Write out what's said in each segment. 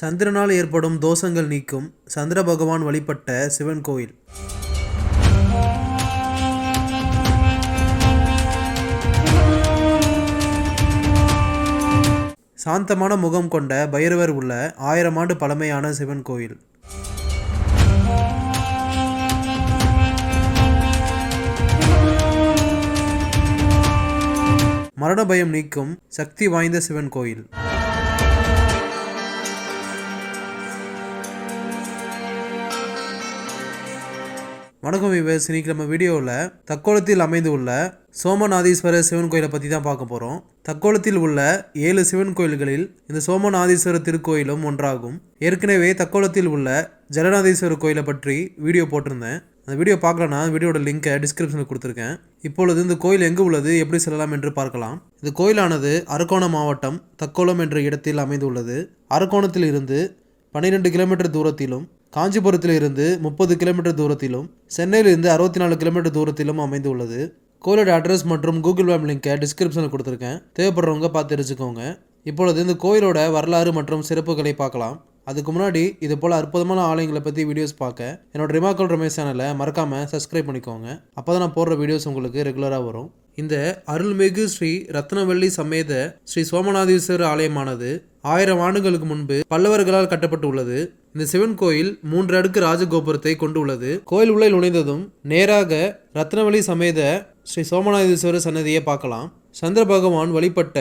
சந்திரனால் ஏற்படும் தோஷங்கள் நீக்கும் சந்திர பகவான் வழிபட்ட சிவன் கோயில். சாந்தமான முகம் கொண்ட பைரவர் உள்ள ஆயிரம் ஆண்டு பழமையான சிவன் கோயில். மரண பயம் நீக்கும் சக்தி வாய்ந்த சிவன் கோயில். வணக்கம் விவேஸ் இன்னைக்கு நம்ம வீடியோவில் தக்கோலத்தில் அமைந்துள்ள சோமநாதீஸ்வரர் சிவன் கோயிலை பற்றி தான் பார்க்க போகிறோம் தக்கோலத்தில் உள்ள ஏழு சிவன் கோயில்களில் இந்த சோமநாதீஸ்வரர் திருக்கோயிலும் ஒன்றாகும். ஏற்கனவே தக்கோலத்தில் உள்ள ஜலநாதீஸ்வரர் கோயிலை பற்றி வீடியோ போட்டிருந்தேன். அந்த வீடியோ பார்க்கலன்னா வீடியோட லிங்கை டிஸ்கிரிப்ஷனில் கொடுத்துருக்கேன். இப்பொழுது இந்த கோயில் எங்கு உள்ளது எப்படி செல்லலாம் என்று பார்க்கலாம். இந்த கோயிலானது அரக்கோணம் மாவட்டம் தக்கோலம் என்ற இடத்தில் அமைந்துள்ளது. அரக்கோணத்தில் இருந்து பன்னிரெண்டு கிலோமீட்டர் தூரத்திலும் காஞ்சிபுரத்தில் இருந்து முப்பது கிலோமீட்டர் தூரத்திலும் சென்னையிலிருந்து அறுபத்தி நாலு கிலோமீட்டர் தூரத்திலும் அமைந்துள்ளது. கோயிலோட அட்ரஸ் மற்றும் கூகுள் மேப் லிங்கை டிஸ்கிரிப்ஷனில் கொடுத்துருக்கேன். தேவைப்படுறவங்க பார்த்து தெரிஞ்சுக்கோங்க. இப்பொழுது இந்த கோயிலோட வரலாறு மற்றும் சிறப்புகளை பார்க்கலாம். அதுக்கு முன்னாடி இது போல் அற்புதமான ஆலயங்களை பற்றி வீடியோஸ் பார்க்க என்னோட ரிமாக்கல் ரமேஷ் சேனலை மறக்காமல் சப்ஸ்கிரைப் பண்ணிக்கோங்க. அப்போ தான் நான் போடுற வீடியோஸ் உங்களுக்கு ரெகுலராக வரும். இந்த அருள்மிகு ஸ்ரீ ரத்னவள்ளி சமேத ஸ்ரீ சோமநாதீஸ்வரர் ஆலயமானது ஆயிரம் ஆண்டுகளுக்கு முன்பு பல்லவர்களால் கட்டப்பட்டு உள்ளது இந்த சிவன் கோயில் மூன்று அடுக்கு ராஜகோபுரத்தை கொண்டுள்ளது. கோயில் உள்ளே நுழைந்ததும் நேராக ரத்னவழி சமேத ஸ்ரீ சோமநாதீஸ்வரர் சன்னதியை பார்க்கலாம். சந்திர பகவான் வழிபட்ட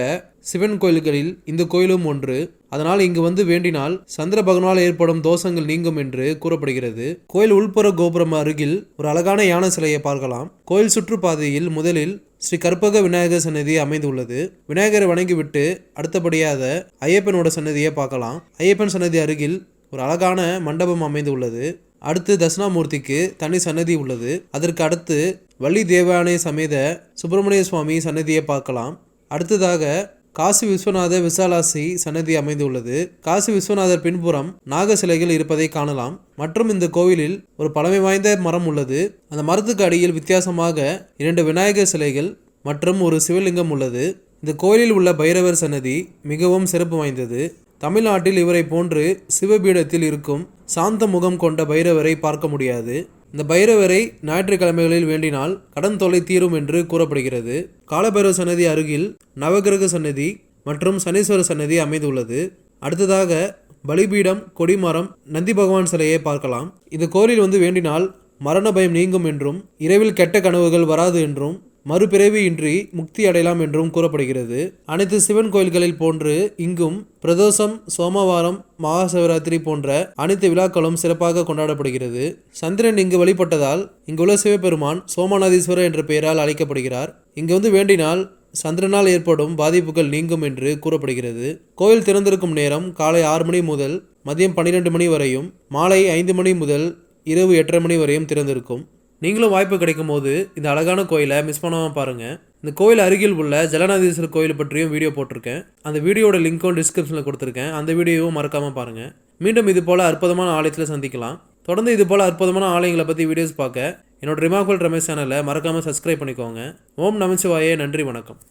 சிவன் கோயில்களில் இந்த கோயிலும் ஒன்று. அதனால் இங்கு வந்து வேண்டினால் சந்திர பகவானால் ஏற்படும் தோஷங்கள் நீங்கும் என்று கூறப்படுகிறது. கோயில் உள்புற கோபுரம் அருகில் ஒரு அழகான யானை சிலையை பார்க்கலாம். கோயில் சுற்றுப்பாதையில் முதலில் ஸ்ரீ கற்பக விநாயகர் சன்னதி அமைந்துள்ளது. விநாயகரை வணங்கிவிட்டு அடுத்தபடியாக ஐயப்பனோட சன்னதியை பார்க்கலாம். ஐயப்பன் சன்னதி அருகில் ஒரு அழகான மண்டபம் அமைந்துள்ளது. அடுத்து தட்சிணாமூர்த்திக்கு தனி சன்னதி உள்ளது. அதற்கு அடுத்து வள்ளி தேவாலய சமேத சுப்பிரமணிய சுவாமி சன்னதியை பார்க்கலாம். அடுத்ததாக காசி விஸ்வநாத விசாலாசி சன்னதி அமைந்துள்ளது. காசி விஸ்வநாதர் பின்புறம் நாக சிலைகள் இருப்பதை காணலாம். மற்றும் இந்த கோவிலில் ஒரு பழமை வாய்ந்த மரம் உள்ளது. அந்த மரத்துக்கு அடியில் வித்தியாசமாக இரண்டு விநாயகர் சிலைகள் மற்றும் ஒரு சிவலிங்கம் உள்ளது. இந்த கோயிலில் உள்ள பைரவர் சன்னதி மிகவும் சிறப்பு வாய்ந்தது. தமிழ்நாட்டில் இவரை போன்று சிவபீடத்தில் இருக்கும் சாந்த முகம் கொண்ட பைரவரை பார்க்க முடியாது. இந்த பைரவரை ஞாயிற்றுக்கிழமைகளில் வேண்டினால் கடன் தொல்லை தீரும் என்று கூறப்படுகிறது. காலபைரவ சன்னதி அருகில் நவகிரக சன்னதி மற்றும் சனீஸ்வர சன்னதி அமைந்துள்ளது. அடுத்ததாக பலிபீடம் கொடிமரம் நந்தி பகவான் சிலையை பார்க்கலாம். இந்த கோயிலில் வந்து வேண்டினால் மரண பயம் நீங்கும் என்றும் இரவில் கெட்ட கனவுகள் வராது என்றும் மறுபிறவி இன்றி முக்தி அடையலாம் என்றும் கூறப்படுகிறது. அனைத்து சிவன் கோயில்களில் போன்று இங்கும் பிரதோஷம் சோமவாரம் மகா சிவராத்திரி போன்ற அனைத்து விழாக்களும் சிறப்பாக கொண்டாடப்படுகிறது. சந்திரன் இங்கு வழிபட்டதால் இங்குள்ள சிவபெருமான் சோமநாதீஸ்வரர் என்ற பெயரால் அழைக்கப்படுகிறார். இங்கு வந்து வேண்டினால் சந்திரனால் ஏற்படும் பாதிப்புகள் நீங்கும் என்று கூறப்படுகிறது. கோயில் திறந்திருக்கும் நேரம் காலை ஆறு மணி முதல் மதியம் பன்னிரெண்டு மணி வரையும் மாலை ஐந்து மணி முதல் இரவு எட்டரை மணி வரையும் திறந்திருக்கும். நீங்களும் வாய்ப்பு கிடைக்கும் போது இந்த அழகான கோயிலை மிஸ் பண்ணாமல் பாருங்கள் இந்த கோயில் அருகில் உள்ள ஜலநாதீஸ்வரர் கோயில் பற்றியும் வீடியோ போட்டிருக்கேன். அந்த வீடியோட லிங்க்கும் டிஸ்கிரிப்ஷனில் கொடுத்துருக்கேன். அந்த வீடியோவும் மறக்காமல் பாருங்கள் மீண்டும் இது போல் அற்புதமான ஆலயத்தில் சந்திக்கலாம். தொடர்ந்து இது போல் அற்புதமான ஆலயங்களை பற்றி வீடியோஸ் பார்க்க என்னோட ரிமாகுல் ரமேஷ் சேனலை மறக்காமல் சப்ஸ்கிரைப் பண்ணிக்கோங்க. ஓம் நமச்சிவாயே நன்றி வணக்கம்.